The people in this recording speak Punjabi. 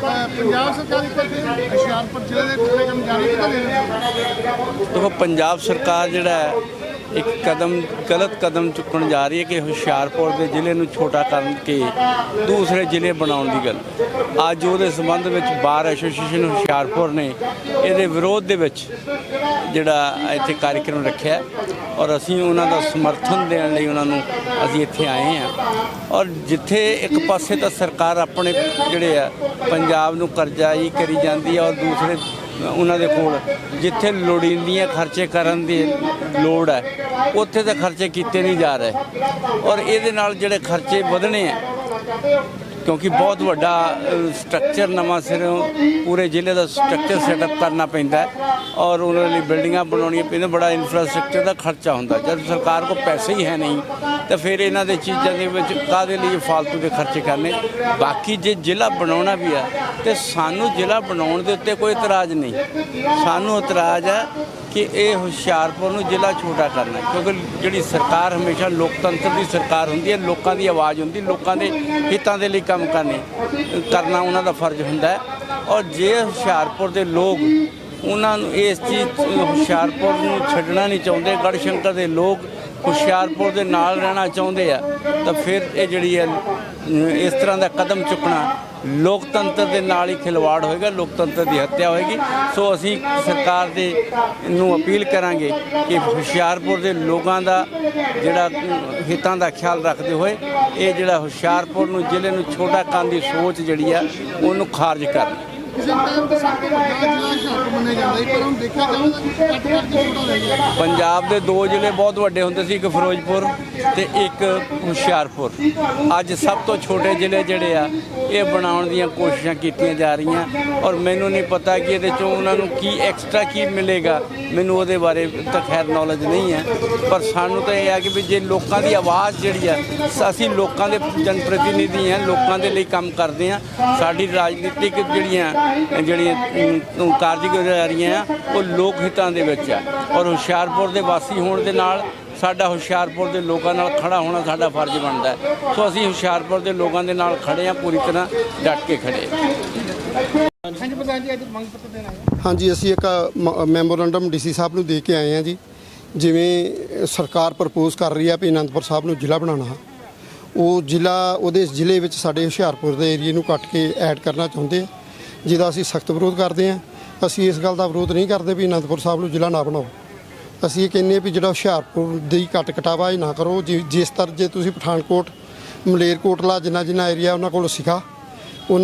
ਪੰਜਾਬ ਸਰਕਾਰ ਇੱਕ ਪਾਸੇ ਹੁਸ਼ਿਆਰਪੁਰ ਜ਼ਿਲ੍ਹੇ ਦੇ ਟੁਕੜੇ ਕੰਮ ਜਾਰੀ ਕਿੱਦਾਂ ਦੇ ਰਹੇ ਹੋ ਦੇਖੋ, ਪੰਜਾਬ ਸਰਕਾਰ ਜਿਹੜਾ ਹੈ ਇੱਕ ਕਦਮ, ਗਲਤ ਕਦਮ ਚੁੱਕਣ ਜਾ ਰਹੀ ਹੈ ਕਿ ਹੁਸ਼ਿਆਰਪੁਰ ਦੇ ਜ਼ਿਲ੍ਹੇ ਨੂੰ ਛੋਟਾ ਕਰਨ ਕੇ ਦੂਸਰੇ ਜ਼ਿਲ੍ਹੇ ਬਣਾਉਣ ਦੀ ਗੱਲ। ਅੱਜ ਉਹਦੇ ਸੰਬੰਧ ਵਿੱਚ ਬਾਰ ਐਸੋਸੀਏਸ਼ਨ ਹੁਸ਼ਿਆਰਪੁਰ ਨੇ ਇਹਦੇ ਵਿਰੋਧ ਦੇ ਵਿੱਚ ਜਿਹੜਾ ਇੱਥੇ ਕਾਰਜਕ੍ਰਮ ਰੱਖਿਆ ਔਰ ਅਸੀਂ ਉਹਨਾਂ ਦਾ ਸਮਰਥਨ ਦੇਣ ਲਈ ਉਹਨਾਂ ਨੂੰ ਅਸੀਂ ਇੱਥੇ ਆਏ ਹਾਂ। ਔਰ ਜਿੱਥੇ ਇੱਕ ਪਾਸੇ ਤਾਂ ਸਰਕਾਰ ਆਪਣੇ ਜਿਹੜੇ ਆ, ਪੰਜਾਬ ਨੂੰ ਕਰਜ਼ਾਈ ਕਰੀ ਜਾਂਦੀ ਹੈ ਔਰ ਦੂਸਰੇ ਉਹਨਾਂ ਦੇ ਕੋਲ, ਜਿੱਥੇ ਲੋੜੀਂਦੀਆਂ ਖਰਚੇ ਕਰਨ ਦੀ ਲੋੜ ਹੈ, ਉੱਥੇ ਤਾਂ ਖਰਚੇ ਕੀਤੇ ਨਹੀਂ ਜਾ ਰਹੇ। ਔਰ ਇਹਦੇ ਨਾਲ ਜਿਹੜੇ ਖਰਚੇ ਵਧਣੇ ਆ, ਕਿਉਂਕਿ ਬਹੁਤ ਵੱਡਾ ਸਟਰਕਚਰ ਨਵਾਂ ਸਿਰੋਂ ਪੂਰੇ ਜ਼ਿਲ੍ਹੇ ਦਾ ਸਟਰਕਚਰ ਸੈਟਅਪ ਕਰਨਾ ਪੈਂਦਾ ਹੈ ਔਰ ਉਹਨਾਂ ਲਈ ਬਿਲਡਿੰਗਾਂ ਬਣਾਉਣੀਆਂ ਪੈਂਦੀਆਂ ਬੜਾ ਇਨਫਰਾਸਟ੍ਰਕਚਰ ਦਾ ਖਰਚਾ ਹੁੰਦਾ। ਜਦ ਸਰਕਾਰ ਕੋਲ ਪੈਸੇ ਹੀ ਹੈ ਨਹੀਂ, ਤਾਂ ਫਿਰ ਇਹਨਾਂ ਦੇ ਚੀਜ਼ਾਂ ਦੇ ਵਿੱਚ ਕਾਦੇ ਲਈ ਫालतू ਦੇ ਖਰਚੇ ਕਰਨੇ? ਬਾਕੀ ਜੇ ਜ਼ਿਲ੍ਹਾ ਬਣਾਉਣਾ ਵੀ ਆ, ਤੇ ਸਾਨੂੰ ਜ਼ਿਲ੍ਹਾ ਬਣਾਉਣ ਦੇ ਉੱਤੇ ਕੋਈ ਇਤਰਾਜ਼ ਨਹੀਂ। ਸਾਨੂੰ ਇਤਰਾਜ਼ ਹੈ ਕਿ ਇਹ ਹੁਸ਼ਿਆਰਪੁਰ ਨੂੰ ਜ਼ਿਲ੍ਹਾ ਛੋਟਾ ਕਰਨਾ, ਕਿਉਂਕਿ ਜਿਹੜੀ ਸਰਕਾਰ ਹਮੇਸ਼ਾ ਲੋਕਤੰਤਰ ਦੀ ਸਰਕਾਰ ਹੁੰਦੀ ਹੈ, ਲੋਕਾਂ ਦੀ ਆਵਾਜ਼ ਹੁੰਦੀ, ਲੋਕਾਂ ਦੇ ਹਿੱਤਾਂ ਦੇ ਲਈ ਕੰਮ ਕਰਨੇ, ਕਰਨਾ ਉਹਨਾਂ ਦਾ ਫਰਜ਼ ਹੁੰਦਾ ਹੈ। ਔਰ ਜੇ ਹੁਸ਼ਿਆਰਪੁਰ ਦੇ ਲੋਕ ਉਹਨਾਂ ਨੂੰ ਇਸ ਚੀਜ਼ ਹੁਸ਼ਿਆਰਪੁਰ ਨੂੰ ਛੱਡਣਾ ਨਹੀਂ ਚਾਹੁੰਦੇ। ਗੜਸ਼ੰਕਰ ਦੇ ਲੋਕ ਹੁਸ਼ਿਆਰਪੁਰ ਦੇ ਨਾਲ ਰਹਿਣਾ ਚਾਹੁੰਦੇ ਆ। ਤਾਂ ਫਿਰ ਇਹ ਜਿਹੜੀ ਹੈ ਇਸ ਤਰ੍ਹਾਂ ਦਾ ਕਦਮ ਚੁੱਕਣਾ ਲੋਕਤੰਤਰ ਦੇ ਨਾਲ ਹੀ ਖਿਲਵਾੜ ਹੋਏਗਾ, ਲੋਕਤੰਤਰ ਦੀ ਹੱਤਿਆ ਹੋਏਗੀ। ਸੋ ਅਸੀਂ ਸਰਕਾਰ ਦੇ ਨੂੰ ਅਪੀਲ ਕਰਾਂਗੇ ਕਿ ਹੁਸ਼ਿਆਰਪੁਰ ਦੇ ਲੋਕਾਂ ਦਾ ਜਿਹੜਾ ਹਿੱਤਾਂ ਦਾ ਖਿਆਲ ਰੱਖਦੇ ਹੋਏ ਇਹ ਜਿਹੜਾ ਹੁਸ਼ਿਆਰਪੁਰ ਨੂੰ, ਜ਼ਿਲ੍ਹੇ ਨੂੰ ਛੋਟਾ ਕਰਨ ਦੀ ਸੋਚ ਜਿਹੜੀ ਆ, ਉਹਨੂੰ ਖਾਰਜ ਕਰਨ। ਪੰਜਾਬ ਦੇ ਦੋ ਜ਼ਿਲ੍ਹੇ ਬਹੁਤ ਵੱਡੇ ਹੁੰਦੇ ਸੀ, ਇੱਕ ਫਿਰੋਜ਼ਪੁਰ ਤੇ ਇੱਕ ਹੁਸ਼ਿਆਰਪੁਰ। ਅੱਜ ਸਭ ਤੋਂ ਛੋਟੇ ਜ਼ਿਲ੍ਹੇ ਜਿਹੜੇ ਆ, ਇਹ ਬਣਾਉਣ ਦੀਆਂ ਕੋਸ਼ਿਸ਼ਾਂ ਕੀਤੀਆਂ ਜਾ ਰਹੀਆਂ ਔਰ ਮੈਨੂੰ ਨਹੀਂ ਪਤਾ ਕਿ ਇਹਦੇ ਚੋਂ ਉਹਨਾਂ ਨੂੰ ਕੀ ਐਕਸਟਰਾ ਕੀ ਮਿਲੇਗਾ। ਮੈਨੂੰ ਉਹਦੇ ਬਾਰੇ ਤਾਂ ਖੈਰ ਨੌਲੇਜ ਨਹੀਂ ਹੈ, ਪਰ ਸਾਨੂੰ ਤਾਂ ਇਹ ਹੈ ਕਿ ਵੀ ਜੇ ਲੋਕਾਂ ਦੀ ਆਵਾਜ਼ ਜਿਹੜੀ ਆ, ਅਸੀਂ ਲੋਕਾਂ ਦੇ ਜਨਪ੍ਰਤੀਨਿਧੀ ਪ੍ਰਤੀਨਿਧੀ ਲੋਕਾਂ ਦੇ ਲਈ ਕੰਮ ਕਰਦੇ ਹਾਂ। ਸਾਡੀ ਰਾਜਨੀਤਿਕ ਜਿਹੜੀਆਂ ਜਿਹੜੀਆਂ ਕਾਰਜਗੁਜ਼ਾਰੀਆਂ ਆ ਉਹ ਲੋਕ ਹਿੱਤਾਂ ਦੇ ਵਿੱਚ ਆ। ਔਰ ਹੁਸ਼ਿਆਰਪੁਰ ਦੇ ਵਾਸੀ ਹੋਣ ਦੇ ਨਾਲ ਸਾਡਾ ਹੁਸ਼ਿਆਰਪੁਰ ਦੇ ਲੋਕਾਂ ਨਾਲ ਖੜਾ ਹੋਣਾ ਸਾਡਾ ਫਰਜ਼ ਬਣਦਾ ਹੈ। ਸੋ ਅਸੀਂ ਹੁਸ਼ਿਆਰਪੁਰ ਦੇ ਲੋਕਾਂ ਦੇ ਨਾਲ ਖੜੇ ਹਾਂ ਪੂਰੀ ਤਰ੍ਹਾਂ ਡਟ ਕੇ ਖੜੇ ਹਾਂ ਹਾਂਜੀ ਪ੍ਰਧਾਨ ਜੀ ਅੱਜ ਮੰਗ ਪੱਤਰ ਦੇਣਾ ਹੈ? ਹਾਂਜੀ ਅਸੀਂ ਇੱਕ ਮ- ਮੈਮੋਰੰਡਮ ਡੀਸੀ ਸਾਹਿਬ ਨੂੰ ਦੇ ਕੇ ਆਏ ਹਾਂ ਜੀ। ਜਿਵੇਂ ਸਰਕਾਰ ਪ੍ਰਪੋਜ਼ ਕਰ ਰਹੀ ਆ ਵੀ ਅਨੰਦਪੁਰ ਸਾਹਿਬ ਨੂੰ ਜ਼ਿਲ੍ਹਾ ਬਣਾਉਣਾ ਉਹ ਜ਼ਿਲ੍ਹਾ ਉਹਦੇ ਜ਼ਿਲ੍ਹੇ ਵਿੱਚ ਸਾਡੇ ਹੁਸ਼ਿਆਰਪੁਰ ਦੇ ਏਰੀਏ ਨੂੰ ਕੱਟ ਕੇ ਐਡ ਕਰਨਾ ਚਾਹੁੰਦੇ ਆ। ਜਿਹਦਾ ਅਸੀਂ ਸਖਤ ਵਿਰੋਧ ਕਰਦੇ ਹਾਂ, ਅਸੀਂ ਇਸ ਗੱਲ ਦਾ ਵਿਰੋਧ ਨਹੀਂ ਕਰਦੇ ਵੀ ਅਨੰਦਪੁਰ ਸਾਹਿਬ ਨੂੰ ਜ਼ਿਲ੍ਹਾ ਨਾ ਬਣਾਓ। ਅਸੀਂ ਇਹ ਕਹਿੰਦੇ ਹਾਂ ਵੀ ਜਿਹੜਾ ਹੁਸ਼ਿਆਰਪੁਰ ਦੀ ਕੱਟ ਕਟਾਵਾ ਇਹ ਨਾ ਕਰੋ, ਜਿ- ਜਿਸ ਤਰ੍ਹਾਂ ਜੇ ਤੁਸੀਂ ਪਠਾਨਕੋਟ, ਮਲੇਰਕੋਟਲਾ ਜਿੰਨਾ ਜਿੰਨਾ ਏਰੀਆ ਉਹਨਾਂ ਕੋਲ ਸਿਖਾ